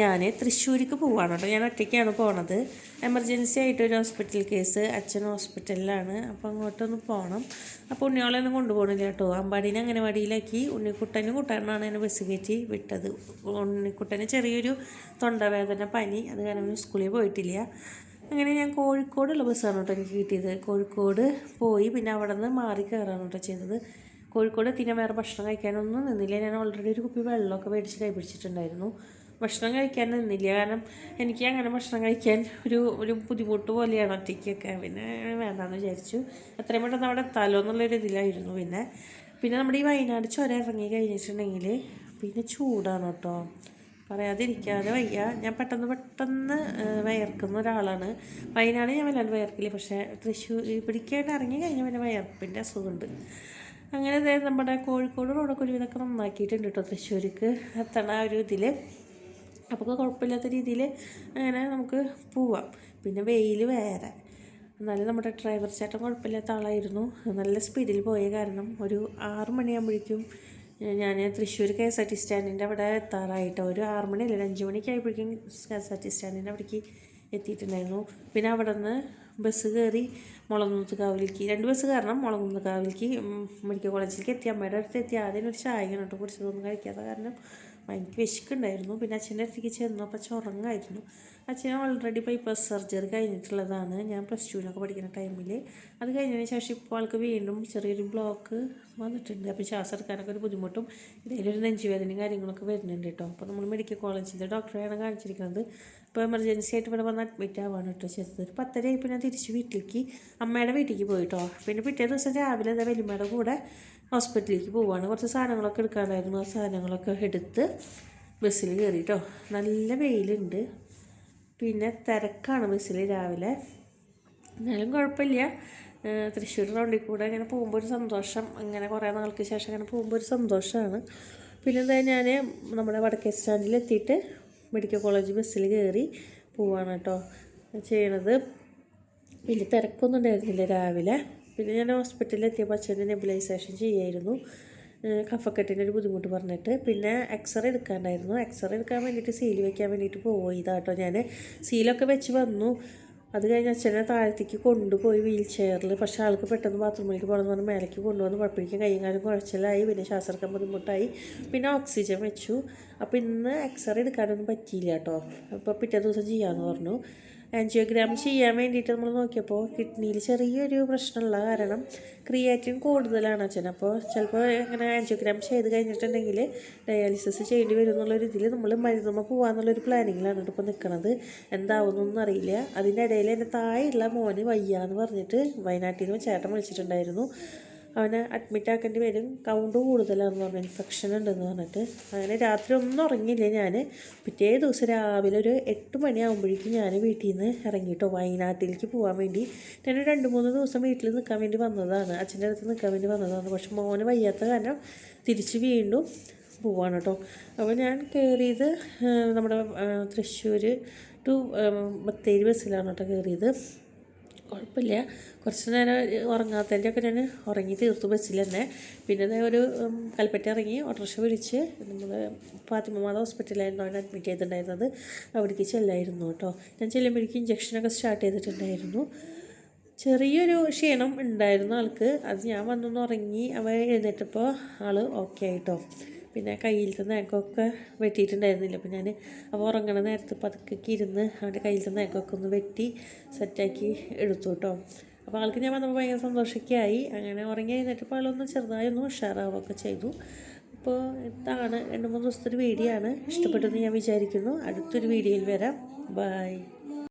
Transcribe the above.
ഞാൻ തൃശ്ശൂർക്ക് പോവാണ് കേട്ടോ. ഞാൻ ഒറ്റയ്ക്കാണ് പോണത്. എമർജൻസി ആയിട്ട് ഒരു ഹോസ്പിറ്റൽ കേസ് അച്ഛൻ ഹോസ്പിറ്റലിലാണ് അപ്പോൾ അങ്ങോട്ടൊന്ന് പോകണം അപ്പോൾ ഉണ്ണിയോളൊന്നും കൊണ്ടുപോകണില്ല കേട്ടോ. അമ്പാടീനെ അംഗനവാടിയിലാക്കി ഉണ്ണിക്കുട്ടനും കുട്ടനാണ് എന്നെ ബസ് കയറ്റി വിട്ടത്. ഉണ്ണിക്കുട്ടന് ചെറിയൊരു തൊണ്ടവേദന പനി അത് കാരണം സ്കൂളിൽ പോയിട്ടില്ല. അങ്ങനെ ഞാൻ കോഴിക്കോടുള്ള ബസ്സാണ് കേട്ടോ എനിക്ക് കിട്ടിയത്. കോഴിക്കോട് പോയി പിന്നെ അവിടെ നിന്ന് മാറി കയറാണ് കേട്ടോ ചെയ്തത്. കോഴിക്കോട് എത്തിയാൽ വേറെ ഭക്ഷണം കഴിക്കാനൊന്നും നിന്നില്ല. ഞാൻ ഓൾറെഡി ഒരു കുപ്പി വെള്ളമൊക്കെ മേടിച്ച് കൈ പിടിച്ചിട്ടുണ്ടായിരുന്നു. ഭക്ഷണം കഴിക്കാൻ നിന്നില്ല. കാരണം എനിക്ക് അങ്ങനെ ഭക്ഷണം കഴിക്കാൻ ഒരു ഒരു ബുദ്ധിമുട്ട് പോലെയാണ് ഒറ്റയ്ക്കൊക്കെ. പിന്നെ വേണ്ടാന്ന് വിചാരിച്ചു. എത്രയും പെട്ടെന്ന് അവിടെ എത്താലോ എന്നുള്ളൊരു ഇതിലായിരുന്നു. പിന്നെ പിന്നെ നമ്മുടെ ഈ വയനാട് ചുരം ഇറങ്ങി കഴിഞ്ഞിട്ടുണ്ടെങ്കിൽ പിന്നെ ചൂടാണ് കേട്ടോ. പറയാതിരിക്കാതെ വയ്യ. ഞാൻ പെട്ടെന്ന് പെട്ടെന്ന് വയർക്കുന്ന ഒരാളാണ്. വയനാട് ഞാൻ വല്ലാണ്ട് വയർക്കില്ല. പക്ഷേ തൃശ്ശൂർ ഇവിടേക്കായിട്ട് ഇറങ്ങി കഴിഞ്ഞാൽ പിന്നെ വയർപ്പിന്റെ അസുഖമുണ്ട്. അങ്ങനെ നമ്മുടെ കോഴിക്കോട് റോഡൊക്കെ ഒരുവിധമൊക്കെ നന്നാക്കിയിട്ടുണ്ട് കേട്ടോ തൃശ്ശൂർക്ക്. എത്തണ ഒരു ഇതിൽ അപ്പോൾ കുഴപ്പമില്ലാത്ത രീതിയിൽ അങ്ങനെ നമുക്ക് പോവാം. പിന്നെ വെയിൽ വേറെ. എന്നാലും നമ്മുടെ ഡ്രൈവർ ചേട്ടൻ കുഴപ്പമില്ലാത്ത ആളായിരുന്നു. നല്ല സ്പീഡിൽ പോയ കാരണം ഒരു ആറ് മണിയാകുമ്പോഴേക്കും ഞാൻ Thrissur K S R T സ്റ്റാൻഡിന്റെ അവിടെ എത്താറായിട്ട്. ഒരു ആറ് മണി അല്ലെങ്കിൽ അഞ്ച് മണിക്കായപ്പോഴേക്കും കെ എസ് ആർ ടി സ്റ്റാൻഡിന്റെ അവിടേക്ക് എത്തിയിട്ടുണ്ടായിരുന്നു. പിന്നെ അവിടെ നിന്ന് ബസ് കയറി മുളകുന്നത്ത് കാവിലേക്ക്. രണ്ട് ബസ് കാരണം മുളകുന്നത്ത് കാവിലേക്ക് മെഡിക്കൽ കോളേജിലേക്ക് എത്തി അമ്മയുടെ അടുത്ത് എത്തി. ആദ്യം ഒരു ചായ കേട്ടോ കുടിച്ചതൊന്നും കഴിക്കാത്ത കാരണം ഭയങ്കര വിശക്കുണ്ടായിരുന്നു. പിന്നെ അച്ഛന്റെ അടുത്തേക്ക് ചെന്നു അപ്പോൾ അച്ഛൻ ഓൾറെഡി ബൈപ്പാസ് സർജറി കഴിഞ്ഞിട്ടുള്ളതാണ്. ഞാൻ പ്ലസ് ടുവിനൊക്കെ പഠിക്കുന്ന ടൈമിൽ അത് കഴിഞ്ഞതിന് ശേഷം ഇപ്പോൾ ആൾക്ക് വീണ്ടും ചെറിയൊരു ബ്ലോക്ക് വന്നിട്ടുണ്ട്. അപ്പോൾ ശ്വാസം എടുക്കാനൊക്കെ ഒരു ബുദ്ധിമുട്ടും ഇതിലൊരു നെഞ്ചുവേദനയും കാര്യങ്ങളൊക്കെ വരുന്നുണ്ട് കേട്ടോ. അപ്പോൾ നമ്മൾ മെഡിക്കൽ കോളേജിന്റെ ഡോക്ടറെയാണ് കാണിച്ചിരിക്കുന്നത്. ഇപ്പോൾ എമർജൻസി ആയിട്ട് ഇവിടെ വന്ന് അഡ്മിറ്റ് ആവാണ് കേട്ടോ ചെയ്തത്. ഒരു പത്തര ആയപ്പോൾ ഞാൻ തിരിച്ച് വീട്ടിലേക്ക് അമ്മയുടെ വീട്ടിലേക്ക് പോയിട്ടോ പിന്നെ പിറ്റേ ദിവസം രാവിലെ എന്താ വലിയമ്മയുടെ കൂടെ ഹോസ്പിറ്റലിലേക്ക് പോവുകയാണ് കുറച്ച് സാധനങ്ങളൊക്കെ എടുക്കാനായിരുന്നു. ആ സാധനങ്ങളൊക്കെ എടുത്ത് ബസ്സിൽ കയറി കേട്ടോ. നല്ല വെയിലുണ്ട്. പിന്നെ തിരക്കാണ് ബസ്സിൽ രാവിലെ. എന്നാലും കുഴപ്പമില്ല. തൃശ്ശൂർ റൗണ്ടിൽ കൂടെ ഇങ്ങനെ പോകുമ്പോൾ ഒരു സന്തോഷം. അങ്ങനെ കുറേ നാൾക്ക് ശേഷം അങ്ങനെ പോകുമ്പോൾ ഒരു സന്തോഷമാണ് പിന്നെ ഞാൻ നമ്മുടെ വടക്കേ സ്റ്റാൻഡിൽ എത്തിയിട്ട് മെഡിക്കൽ കോളേജ് ബസ്സിൽ കയറി പോവാണ് കേട്ടോ ചെയ്യണത്. വലിയ തിരക്കൊന്നും ഉണ്ടായിരുന്നില്ല രാവിലെ. പിന്നെ ഞാൻ ഹോസ്പിറ്റലിൽ എത്തിയപ്പോൾ അച്ഛന്റെ നെബുലൈസേഷൻ ചെയ്യായിരുന്നു. കഫക്കെട്ടിന്റെ ഒരു ബുദ്ധിമുട്ട് പറഞ്ഞിട്ട് പിന്നെ എക്സ്റേ എടുക്കാണ്ടായിരുന്നു. എക്സ്റേ എടുക്കാൻ വേണ്ടിയിട്ട് സീൽ വെക്കാൻ വേണ്ടിയിട്ട് പോയതാട്ടോ ഞാൻ സീലൊക്കെ വെച്ച് വന്നു. അത് കഴിഞ്ഞ് അച്ഛനെ താഴത്തേക്ക് കൊണ്ടുപോയി വീൽ ചെയറിൽ പക്ഷേ ആൾക്ക് പെട്ടെന്ന് ബാത്റൂമിലേക്ക് പോകണമെന്ന് പറഞ്ഞാൽ മേലേക്ക് കൊണ്ടുവന്ന്. കുഴപ്പമില്ല. കൈയും കാലും കുഴച്ചിലായി. പിന്നെ ശ്വാസം ബുദ്ധിമുട്ടായി. പിന്നെ ഓക്സിജൻ വെച്ചു. അപ്പോൾ ഇന്ന് എക്സ്റേ എടുക്കാനൊന്നും പറ്റിയില്ല കേട്ടോ. അപ്പോൾ പിറ്റേ ദിവസം ചെയ്യാമെന്ന് പറഞ്ഞു. ആൻജിയോഗ്രാം ചെയ്യാൻ വേണ്ടിയിട്ട് നമ്മൾ നോക്കിയപ്പോൾ കിഡ്നിയിൽ ചെറിയൊരു പ്രശ്നമുള്ള കാരണം ക്രിയാറ്റിൻ കൂടുതലാണ് അച്ഛൻ. അപ്പോൾ ചിലപ്പോൾ ഇങ്ങനെ ആൻജിയോഗ്രാം ചെയ്ത് കഴിഞ്ഞിട്ടുണ്ടെങ്കിൽ ഡയാലിസിസ് ചെയ്യേണ്ടി വരും എന്നുള്ളൊരു ഇതിൽ നമ്മൾ മരുന്നുമ്മ പോകാമെന്നുള്ളൊരു പ്ലാനിങ്ങിലാണ് ഇപ്പോൾ നിൽക്കുന്നത് എന്താവുന്നൊന്നും അറിയില്ല അതിന്റെ ഇടയിൽ എന്റെ തായുള്ള മോന് വയ്യാന്ന് പറഞ്ഞിട്ട് വയനാട്ടിൽ നിന്ന് ചേട്ടൻ വിളിച്ചിട്ടുണ്ടായിരുന്നു. അവനെ അഡ്മിറ്റ് ആക്കേണ്ടി വരും. കൗണ്ട് കൂടുതലാണെന്ന് പറഞ്ഞു. ഇൻഫെക്ഷൻ ഉണ്ടെന്ന് പറഞ്ഞിട്ട്. അങ്ങനെ രാത്രി ഒന്നും ഉറങ്ങിയില്ല ഞാൻ പിറ്റേ ദിവസം രാവിലെ ഒരു എട്ട് മണിയാകുമ്പോഴേക്കും ഞാൻ വീട്ടിൽ നിന്ന് ഇറങ്ങിയിട്ടോ വയനാട്ടിലേക്ക് പോകാൻ വേണ്ടി. ഞാൻ രണ്ട് മൂന്ന് ദിവസം വീട്ടിൽ നിൽക്കാൻ വേണ്ടി വന്നതാണ്. അച്ഛന്റെ അടുത്ത് നിൽക്കാൻ വേണ്ടി വന്നതാണ്. പക്ഷെ മോന് വയ്യാത്ത കാരണം തിരിച്ച് വീണ്ടും പോവാണ് കേട്ടോ. അപ്പോൾ ഞാൻ കയറിയത് നമ്മുടെ തൃശ്ശൂർ ടു ബത്തേരി ബസ്സിലാണ് കേട്ടോ കയറിയത്. കുഴപ്പമില്ല. കുറച്ച് നേരം ഉറങ്ങാത്തതിന്റെ ഒക്കെ ഞാൻ ഉറങ്ങി തീർത്തു ബസ്സിൽ തന്നെ. പിന്നെ ഒരു കൽപ്പറ്റ ഇറങ്ങി ഓട്ടോറിക്ഷ വിളിച്ച് നമ്മൾ ഫാത്തിമമാത ഹോസ്പിറ്റലായിരുന്നു അവനെ അഡ്മിറ്റ് ചെയ്തിട്ടുണ്ടായിരുന്നത്. അവിടേക്ക് ചെല്ലായിരുന്നു കേട്ടോ. ഞാൻ ചെല്ലുമ്പോഴേക്കും ഇഞ്ചക്ഷനൊക്കെ സ്റ്റാർട്ട് ചെയ്തിട്ടുണ്ടായിരുന്നു. ചെറിയൊരു ക്ഷീണം ഉണ്ടായിരുന്നു ആൾക്ക്. അത് ഞാൻ വന്നൊന്ന് ഉറങ്ങി അവ എഴുന്നേറ്റപ്പോൾ ആൾ ഓക്കെ ആയിട്ടോ പിന്നെ കയ്യിലത്തെ നഖമൊക്കെ വെട്ടിയിട്ടുണ്ടായിരുന്നില്ല. അപ്പോൾ ഞാൻ അപ്പോൾ ഉറങ്ങണ നേരത്ത് പതുക്കെ ഇരുന്ന് അവന്റെ കയ്യിലത്തെ നഖമൊക്കെ ഒന്ന് വെട്ടി സെറ്റാക്കി എടുത്തു കേട്ടോ അപ്പോൾ ആൾക്ക് ഞാൻ വന്നപ്പോൾ ഭയങ്കര സന്തോഷമൊക്കെ ആയി. അങ്ങനെ ഉറങ്ങി കഴിഞ്ഞിട്ടപ്പോൾ ആളൊന്ന് ചെറുതായി ഒന്ന് ഉഷാറാവുകയൊക്കെ ചെയ്തു. അപ്പോൾ ഇതാണ് രണ്ട് മൂന്ന് ദിവസത്തെ ഒരു വീഡിയോ ആണ്. ഇഷ്ടപ്പെട്ടെന്ന് ഞാൻ വിചാരിക്കുന്നു. അടുത്തൊരു വീഡിയോയിൽ വരാം. ബൈ